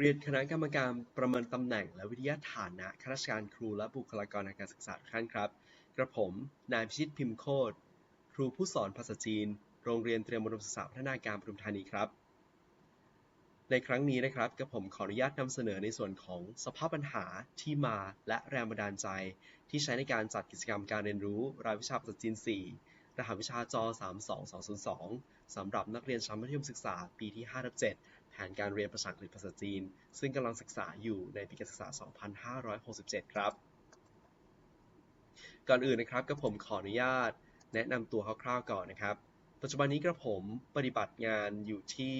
เรียนคณะกรรมการประเมินตำแหน่ง และวิทยาฐานะข้าราชการครูและบุคลากรทางการศึกษาทุกท่านครับ กระผม นายพิชิตพิมพ์โคตร ครูผู้สอนภาษาจีน โรงเรียนเตรียมอุดมศึกษาพัฒนาการปทุมธานีครับ ในครั้งนี้นะครับกระผมขออนุญาตนำเสนอในส่วนของสภาพปัญหาที่มาและแรงบันดาลใจ ที่ใช้ในการจัดกิจกรรมการเรียนรู้ รายวิชาภาษาจีน 4 รหัสวิชาจ32202สำหรับนักเรียนชั้นมัธยมศึกษาปีที่5ทับ7 แผนการเรียนภาษาอังกฤษภาษาจีน ซึ่งกำลังศึกษาอยู่ในปีการศึกษา 2567 ครับ ก่อนอื่นนะครับกระผมขออนุญาตแนะนำตัวคร่าวๆก่อนนะครับ ปัจจุบันนี้กระผมปฏิบัติงานอยู่ที่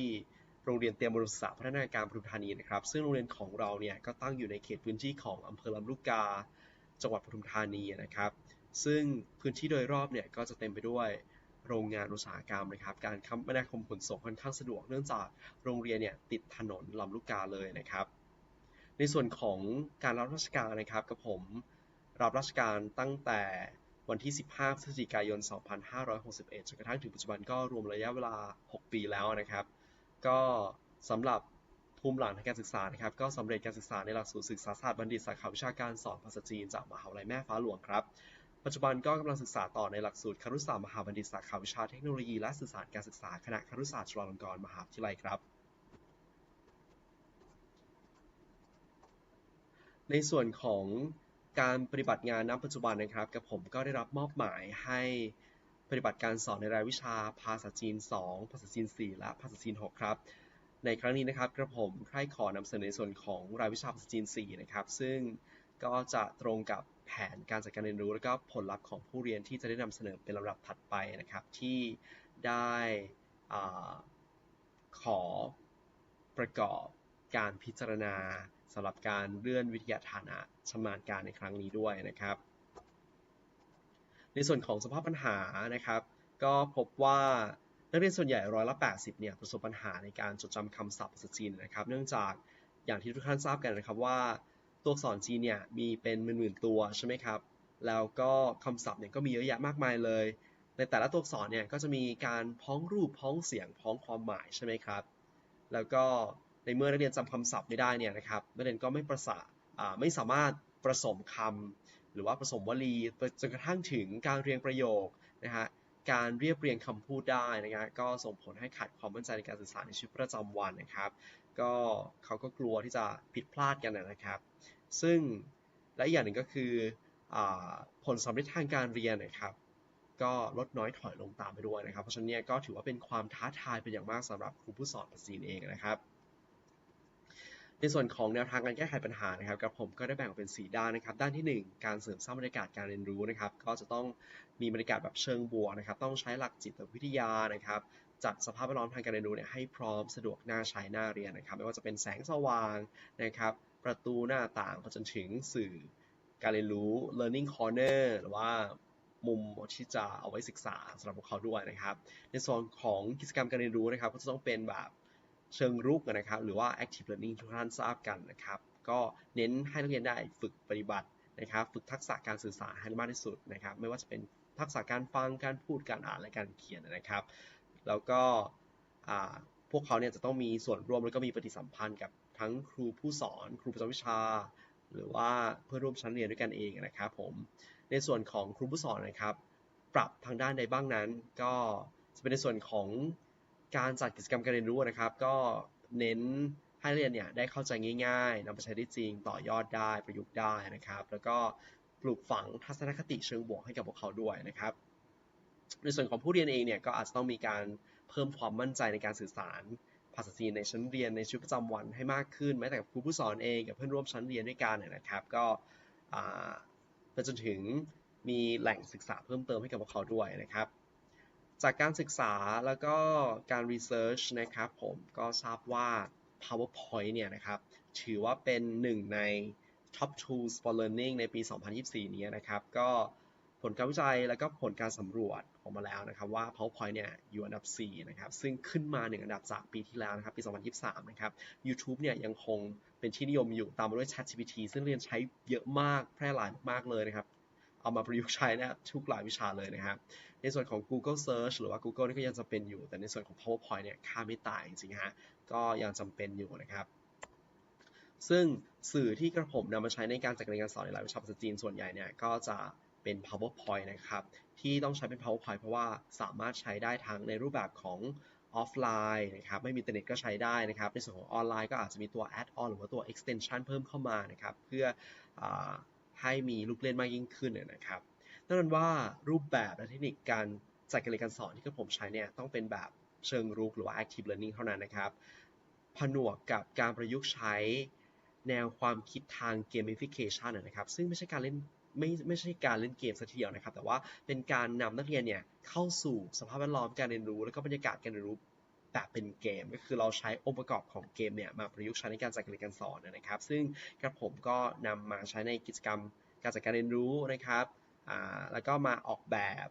โรงเรียนเตรียมอุดมศึกษาพัฒนาการปทุมธานีนะครับ ซึ่งโรงเรียนของเราเนี่ยก็ตั้งอยู่ในเขตพื้นที่ของอำเภอลำลูกกา จังหวัดปทุมธานีนะครับ ซึ่งพื้นที่โดยรอบเนี่ยก็จะเต็มไปด้วย โรงงานอุตสาหกรรมนะครับ การคมนาคมขนส่งค่อนข้างสะดวกเนื่องจากโรงเรียนเนี่ยติดถนนลำลูกกาเลยนะครับ ในส่วนของการรับราชการนะครับกับผมรับราชการตั้งแต่วันที่ 15 พฤศจิกายน 2561 จนกระทั่งถึงปัจจุบันก็รวมระยะเวลา 6 ปีแล้วนะครับ ก็สำหรับภูมิหลังทางการศึกษานะครับ ก็สำเร็จการศึกษาในหลักสูตรศึกษาศาสตร์บัณฑิตสาขาวิชาการสอนภาษาจีนจากมหาวิทยาลัยแม่ฟ้าหลวงครับ ปัจจุบันก็กำลังศึกษาต่อในหลักสูตรครุศาสตร์มหาบัณฑิตสาขาวิชาเทคโนโลยีและสื่อสารการศึกษาคณะครุศาสตร์จุฬาลงกรณ์มหาวิทยาลัยครับ ในส่วนของการปฏิบัติงานณปัจจุบันนะครับกับผมก็ได้รับมอบหมายให้ปฏิบัติการสอนในรายวิชาภาษาจีน 2 ภาษาจีน 4 และภาษาจีน 6 ครับ ในครั้งนี้นะครับกระผมใคร่ขอนำเสนอในส่วนของรายวิชาภาษาจีน 4 นะครับ ซึ่งก็จะตรงกับ แผนการจัดการเรียนรู้ และก็ผลลัพธ์ของผู้เรียนที่จะได้นำเสนอเป็นลำดับถัดไปนะครับ ที่ได้อขอประกอบการพิจารณาสำหรับการเลื่อนวิทยาฐานะชำนาญการในครั้งนี้ด้วยนะครับ ในส่วนของสภาพปัญหานะครับ ก็พบว่านักเรียนส่วนใหญ่ร้อยละ 80 เนี่ยประสบปัญหาในการจดจำคำศัพท์ภาษาจีนนะครับ เนื่องจากอย่างที่ทุกท่านทราบกันนะครับว่า ตัวอักษรจีนเนี่ยมีเป็นหมื่นๆตัวใช่ไหมครับ แล้วก็คำศัพท์เนี่ยก็มีเยอะแยะมากมายเลย ในแต่ละตัวอักษรเนี่ยก็จะมีการพ้องรูปพ้องเสียงพ้องความหมายใช่ไหมครับ แล้วก็ในเมื่อนักเรียนจำคำศัพท์ไม่ได้เนี่ยนะครับนักเรียนก็ไม่ประสาไม่สามารถผสมคำหรือว่าผสมวลีจนกระทั่งถึงการเรียงประโยคนะฮะการเรียบเรียงคำพูดได้นะครับก็ส่งผลให้ขาดความมั่นใจในการสื่อสารในชีวิตประจำวันนะครับ ก็เขาก็กลัวที่จะผิดพลาดกันนะครับ ซึ่งและอย่างหนึ่งก็คืออผลสำเร็จทางการเรียนนะครับ ก็ลดน้อยถอยลงตามไปด้วยนะครับ เพราะฉะนั้นก็ถือว่าเป็นความท้าทายเป็นอย่างมากสำหรับครูผู้สอนภาษาจีนเองนะครับ ในส่วนของแนวทางการแก้ไขปัญหานะครับกับผมก็ได้แบ่งออกเป็น 4 ด้านนะครับ ด้านที่ 1 การเสริมสร้างบรรยากาศการเรียนรู้นะครับ ก็จะต้องมีบรรยากาศแบบเชิงบวกนะครับ ต้องใช้หลักจิตวิทยานะครับจัดสภาพแวดล้อมทางการเรียนรู้เนี่ยให้พร้อมสะดวกน่าใช้น่าเรียนนะครับ ไม่ว่าจะเป็นแสงสว่างนะครับ ประตูหน้าต่างไปจนถึงสื่อการเรียนรู้ learning corner หรือว่ามุมที่จะเอาไว้ศึกษาสำหรับพวกเขาด้วยนะครับ ในส่วนของกิจกรรมการเรียนรู้นะครับ ก็จะต้องเป็นแบบเชิงรุกนะครับ หรือว่า active learning ทุกท่านทราบกันนะครับ ก็เน้นให้นักเรียนได้ฝึกปฏิบัตินะครับ ฝึกทักษะการสื่อสารให้มากที่สุดนะครับ ไม่ว่าจะเป็นทักษะการฟังการพูดการอ่านและการเขียนนะครับ แล้วก็ พวกเขาเนี่ยจะต้องมีส่วนร่วมแล้วก็มีปฏิสัมพันธ์กับทั้งครูผู้สอน ครูประจำวิชา หรือว่าเพื่อนร่วมชั้นเรียนด้วยกันเองนะครับผมในส่วนของครูผู้สอนนะครับ ปรับทางด้านใดบ้างนั้น ก็จะเป็นในส่วนของการจัดกิจกรรมการเรียนรู้นะครับ ก็เน้นให้เรียนเนี่ยได้เข้าใจง่ายๆนำไปใช้ได้จริงต่อยอดได้ประยุกต์ได้นะครับ แล้วก็ปลูกฝังทัศนคติเชิงบวกให้กับพวกเขาด้วยนะครับ ในส่วนของผู้เรียนเองเนี่ยก็อาจจะต้องมีการ เพิ่มความมั่นใจในการสื่อสาร ภาษาจีนในชั้นเรียนในชีวิตประจำวันให้มากขึ้นแม้แต่ครูผู้สอนเองกับเพื่อนร่วมชั้นเรียนด้วยกันนะครับ ก็ไปจนถึงมีแหล่งศึกษาเพิ่มเติมให้กับพวกเขาด้วยนะครับ จากการศึกษาแล้วก็การรีเสิร์ชนะครับผมก็ทราบว่า PowerPoint เนี่ยนะครับถือว่าเป็นหนึ่งใน Top Tools for Learning ในปี 2024 นี้นะครับ ก็ผลการวิจัยแล้วก็ผลการสำรวจ อกมาแล้วนะครับว่า PowerPoint เนี่ยอยู่อันดับ 4 นะครับ ซึ่งขึ้นมา 1 อันดับจากปีที่แล้วนะครับ ปี 2023 นะครับ YouTube เนี่ยยังคงเป็นที่นิยมอยู่ตามมาด้วย ChatGPT ซึ่งเรียนใช้เยอะมากแพร่หลายมากเลยนะครับเอามาประยุกต์ใช้นะทุกหลายวิชาเลยนะครับ ในส่วนของ Google Search หรือว่า Google นี่ก็ยังจำเป็นอยู่ แต่ในส่วนของ PowerPoint เนี่ยค่าไม่ตายจริงๆฮะก็ยังจำเป็นอยู่นะครับซึ่งสื่อที่กระผมนำมาใช้ในการจัดการเรียนการสอนในรายวิชาภาษาจีนส่วนใหญ่เนี่ยก็จะ เป็น powerpoint นะครับ ที่ต้องใช้เป็น powerpoint เพราะว่าสามารถใช้ได้ทั้งในรูปแบบของออฟไลน์นะครับ ไม่มีอินเทอร์เน็ตก็ใช้ได้นะครับ ในส่วนของออนไลน์ก็อาจจะมีตัว add on หรือว่าตัว extension เพิ่มเข้ามานะครับ เพื่ออให้มีลูกเล่นมากยิ่งขึ้นนะครับนั่นว่ารูปแบบและเทคนิคการจัดการเรียนการสอนที่กระผมใช้เนี่ยต้องเป็นแบบเชิงรุกหรือว่า active learning เท่านั้นนะครับ ผนวกกับการประยุกต์ใช้แนวความคิดทาง gamification นะครับ ซึ่งไม่ใช่การเล่น ไม่ไม่ใช่การเล่นเกมสักทีเดียวนะครับ แต่ว่าเป็นการนำนักเรียนเนี่ยเข้าสู่สภาพแวดล้อมการเรียนรู้ แล้วก็บรรยากาศการเรียนรู้แบบเป็นเกมก็คือเราใช้องค์ประกอบของเกมเนี่ยมาประยุกต์ใช้ในการจัดการเรียนการสอนนะครับ ซึ่งกระผมก็นำมาใช้ในกิจกรรมการจัดการเรียนรู้นะครับอ่าแล้วก็มาออกแบบ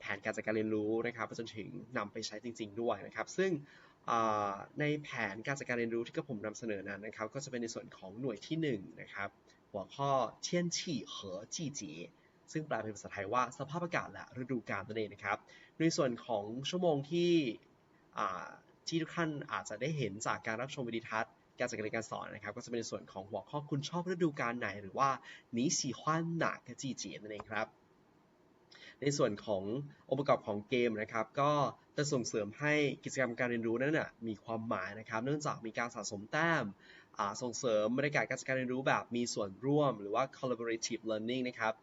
แผนการจัดการเรียนรู้นะครับจนถึงนำไปใช้จริง ๆ ด้วยนะครับ ซึ่งในแผนการจัดการเรียนรู้ที่กระผมนำเสนอนั้นนะครับ ก็จะเป็นในส่วนของหน่วยที่1นะครับ หัวข้อเชียนฉี่เหอจีจีซึ่งแปลเป็นภาษาไทยว่าสภาพอากาศและฤดูกาลนั่นเองนะครับ ในส่วนของชั่วโมงที่ที่ทุกท่านอาจจะได้เห็นจากการรับชมวิดีทัศน์การจัดการการสอนนะครับ ก็จะเป็นส่วนของหัวข้อคุณชอบฤดูกาลไหน หรือว่านิสีควันหนักจีจีนั่นเองครับ ในส่วนขององค์ประกอบของเกมนะครับ ก็จะส่งเสริมให้กิจกรรมการเรียนรู้นั้นนะมีความหมายนะครับ เนื่องจากมีการสะสมแต้ม ส่งเสริมบรรยากาศการจัดกาเรียนรู้แบบมีส่วนร่วม หรือว่า collaborative learning นะครับ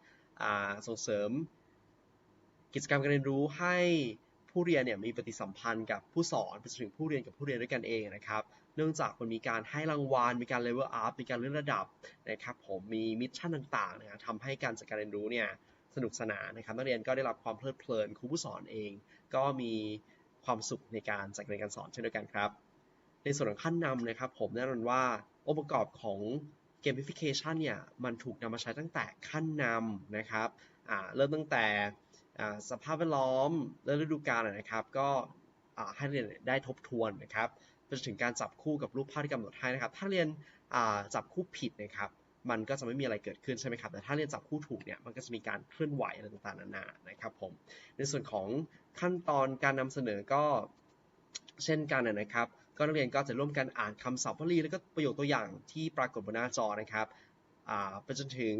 ส่งเสริมกิจกรรมการเรียนรู้ให้ผู้เรียนเนี่ยมีปฏิสัมพันธ์กับผู้สอนไปจนถึงผู้เรียนกับผู้เรียนด้วยกันเองนะครับ เนื่องจากมันมีการให้รางวัล มีการ level up มีการเลื่อนระดับนะครับผม มีมิชชั่นต่างๆนะครับทำให้การจัดการเรียนรู้เนี่ยสนุกสนานนะครับ นักเรียนก็ได้รับความเพลิดเพลิน ครูผู้สอนเอง ก็มีความสุขในการจัดการเรียนการสอนเช่นเดียวกันครับ ในส่วนของขั้นนำนะครับ ผมแน่นอนว่าองค์ประกอบของ gamification เนี่ยมันถูกนำมาใช้ตั้งแต่ขั้นนำนะครับเริ่มตั้งแต่สภาพแวดล้อมและฤดูกาลนะครับ ก็ให้เรียนได้ทบทวนนะครับจนถึงการจับคู่กับรูปภาพที่กำหนดให้นะครับ ถ้าเรียนจับคู่ผิดนะครับ มันก็จะไม่มีอะไรเกิดขึ้นใช่ไหมครับ แต่ถ้าเรียนจับคู่ถูกเนี่ย มันก็จะมีการเคลื่อนไหวอะไรต่างๆนานา นะครับผม ในส่วนของขั้นตอนการนำเสนอก็เช่นกันนะครับ ก็นักเรียนก็จะร่วมกันอ่านคำศัพท์วลีแล้วก็ประโยคตัวอย่างที่ปรากฏบนหน้าจอนะครับไปจนถึง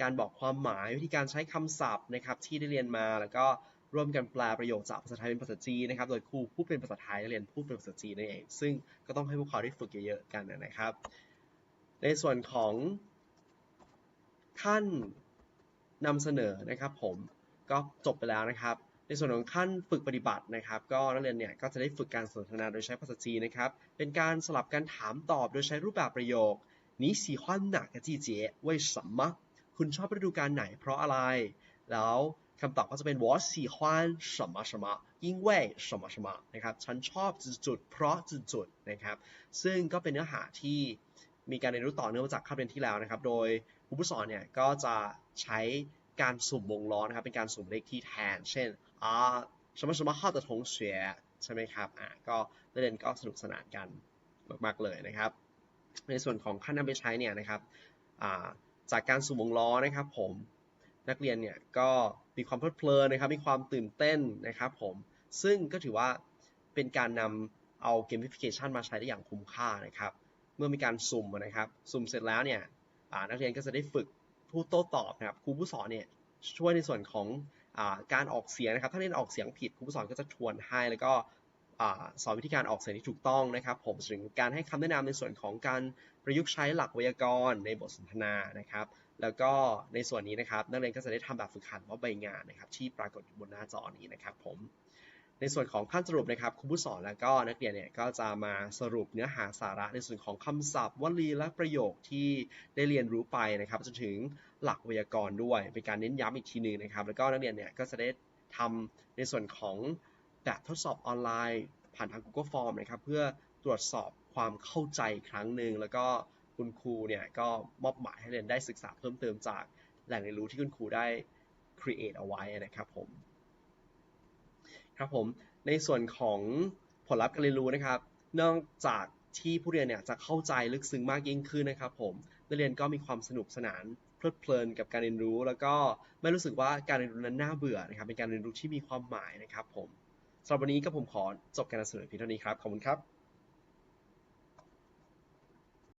การบอกความหมายวิธีการใช้คำศัพท์นะครับที่ได้เรียนมาแล้วก็ร่วมกันแปลประโยคจากภาษาไทยเป็นภาษาจีนนะครับ โดยครูพูดเป็นภาษาไทยนักเรียนพูดเป็นภาษาจีนนั่นเอง ซึ่งก็ต้องให้พวกเขาได้ฝึกเยอะๆกันนะครับ ในส่วนของขั้นนำเสนอนะครับผมก็จบไปแล้วนะครับ ในส่วนของขั้นฝึกปฏิบัตินะครับ ก็นักเรียนเนี่ยก็จะได้ฝึกการสนทนาโดยใช้ภาษาจีนนะครับ เป็นการสลับการถามตอบโดยใช้รูปแบบประโยค你喜欢哪个季节为什么คุณชอบฤดูกาลไหน เพราะอะไร แล้วคำตอบก็จะเป็น我喜欢什么什么因为什么什么นะครับ ฉันชอบจุดๆเพราะจุดๆนะครับ ซึ่งก็เป็นเนื้อหาที่มีการเรียนรู้ต่อเนื่องมาจากคาบเรียนที่แล้วนะครับ โดยครูผู้สอนเนี่ยก็จะใช้ การสุ่มวงล้อนะครับ เป็นการสุ่มเลขที่แทน เช่นอ่าสมมติสมมติข้าอตะทงเสียใช่ไหมครับอ่าก็เล่นก็สนุกสนานกันมากๆเลยนะครับ ในส่วนของขั้นนำไปใช้เนี่ยนะครับอ่าจากการสุ่มวงล้อนะครับ ผมนักเรียนเนี่ยก็มีความเพลิดเพลินนะครับ มีความตื่นเต้นนะครับผมซึ่งก็ถือว่าเป็นการนำเอาเกมพิเคชันมาใช้ได้อย่างคุ้มค่านะครับ เมื่อมีการสุ่มนะครับ สุ่มเสร็จแล้วเนี่ยนักเรียนก็จะได้ฝึกผู้โต้ตอบนะครับ ครูผู้สอนเนี่ย ช่วยในส่วนของอการออกเสียงนะครับถ้าเรียนออกเสียงผิดครูผู้สอนก็จะทวนให้แล้วก็สอนวิธีการออกเสียงที่ถูกต้องนะครับ ผมถึงการให้คำแนะนำในส่วนของการประยุกต์ใช้หลักไวยากรณ์ในบทสนทนานะครับ แล้วก็ในส่วนนี้นะครับ นักเรียนก็จะได้ทำแบบฝึกหัดว่าใบงานนะครับ ที่ปรากฏอยู่บนหน้าจอนี้นะครับ ผม ในส่วนของขั้นสรุปนะครับครูผู้สอนแล้วก็นักเรียนเนี่ยก็จะมาสรุปเนื้อหาสาระในส่วนของคำศัพท์วลีและประโยคที่ได้เรียนรู้ไปนะครับจนถึง หลักไวยากรณ์ด้วย เป็นการเน้นย้ำอีกทีหนึ่งนะครับ แล้วก็นักเรียนเนี่ยก็จะได้ทำในส่วนของแบบทดสอบออนไลน์ ผ่านทาง Google Form นะครับ เพื่อตรวจสอบความเข้าใจครั้งหนึ่งแล้วก็คุณครูเนี่ยก็มอบหมายให้เรียนได้ศึกษาเพิ่มเติมจากแหล่งเรียนรู้ที่คุณครูได้ create เอาไว้นะครับผมครับผมในส่วนของผลลัพธ์การเรียนรู้นะครับ นอกจากที่ผู้เรียนเนี่ยจะเข้าใจลึกซึ้งมากยิ่งขึ้นนะครับผมนักเรียนก็มีความสนุกสนาน เพลิดเพลินกับการเรียนรู้ แล้วก็ไม่รู้สึกว่าการเรียนรู้นั้นน่าเบื่อนะครับ เป็นการเรียนรู้ที่มีความหมายนะครับผมสำหรับวันนี้ก็ผมขอจบการนำเสนอเพียงเท่านี้ครับ ขอบคุณครับ